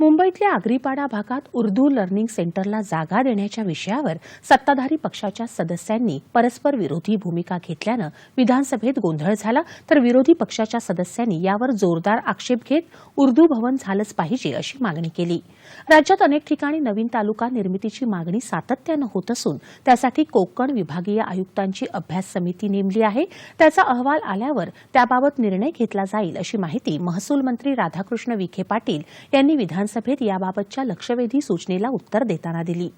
मुंबईतल्या आगरीपाडा भागात उर्दू लर्निंग सेंटरला जागा देण्याच्या विषयावर सत्ताधारी पक्षाच्या सदस्यांनी परस्पर विरोधी भूमिका घेतल्यानं विधानसभेत गोंधळ झाला. तर विरोधी पक्षाच्या सदस्यांनी यावर जोरदार आक्षेप घेत उर्दू भवन झालंच पाहिजे अशी मागणी केली. राज्यात अनेक ठिकाणी नवीन तालुका निर्मितीची मागणी सातत्यानं होत असून त्यासाठी कोकण विभागीय आयुक्तांची अभ्यास समिती नेमली आहे. त्याचा अहवाल आल्यावर त्याबाबत निर्णय घेतला जाईल अशी माहिती महसूल मंत्री राधाकृष्ण विखे पाटील यांनी विधानसभेत याबाबतच्या लक्षवेधी सूचनेला उत्तर देताना दिली.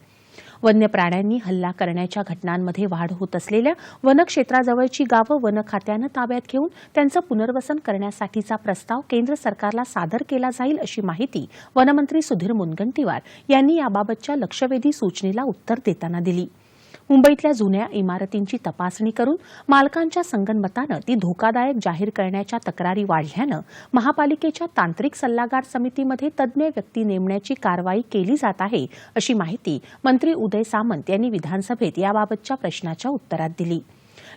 वन्य प्राण्यांनी हल्ला करण्याच्या घटनांमध्ये वाढ होत असलेल्या वनक्षेत्राजवळची गावं वन खात्यानं ताब्यात घेऊन त्यांचं पुनर्वसन करण्यासाठीचा प्रस्ताव केंद्र सरकारला सादर केला जाईल अशी माहिती वनमंत्री सुधीर मुनगंटीवार यांनी याबाबतच्या लक्षवेधी सूचनेला उत्तर देताना दिली. मुंबईतल्या जुन्या इमारतींची तपासणी करून मालकांच्या संगनमतानं ती धोकादायक जाहीर करण्याच्या तक्रारी वाढल्यानं महापालिकेच्या तांत्रिक सल्लागार समितीमध्ये तज्ज्ञ व्यक्ती नेमण्याची कारवाई केली जात आहे अशी माहिती मंत्री उदय सामंत यांनी विधानसभेत याबाबतच्या प्रश्नाच्या उत्तरात दिली.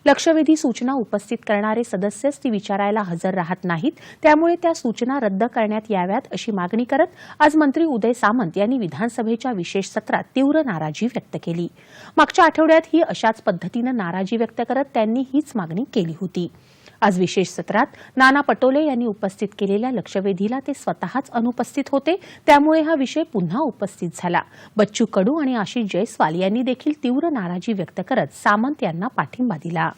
लक्षवेधी सूचना उपस्थित करणारे सदस्यच ती विचारायला हजर राहत नाहीत. त्यामुळे त्या सूचना रद्द करण्यात याव्यात अशी मागणी करत आज मंत्री उदय सामंत यांनी विधानसभेच्या विशेष सत्रात तीव्र नाराजी व्यक्त केली. मागच्या आठवड्यातही अशाच पद्धतीनं नाराजी व्यक्त करत त्यांनी हीच मागणी केली होती. आज विशेष सत्रात नाना पटोले यांनी उपस्थित केलेल्या लक्षवेधीला ते स्वतःच अनुपस्थित होते. त्यामुळे हा विषय पुन्हा उपस्थित झाला. बच्चू कडू आणि आशिष जयस्वाल यांनी देखील तीव्र नाराजी व्यक्त करत सामंत यांना पाठिंबा दिला.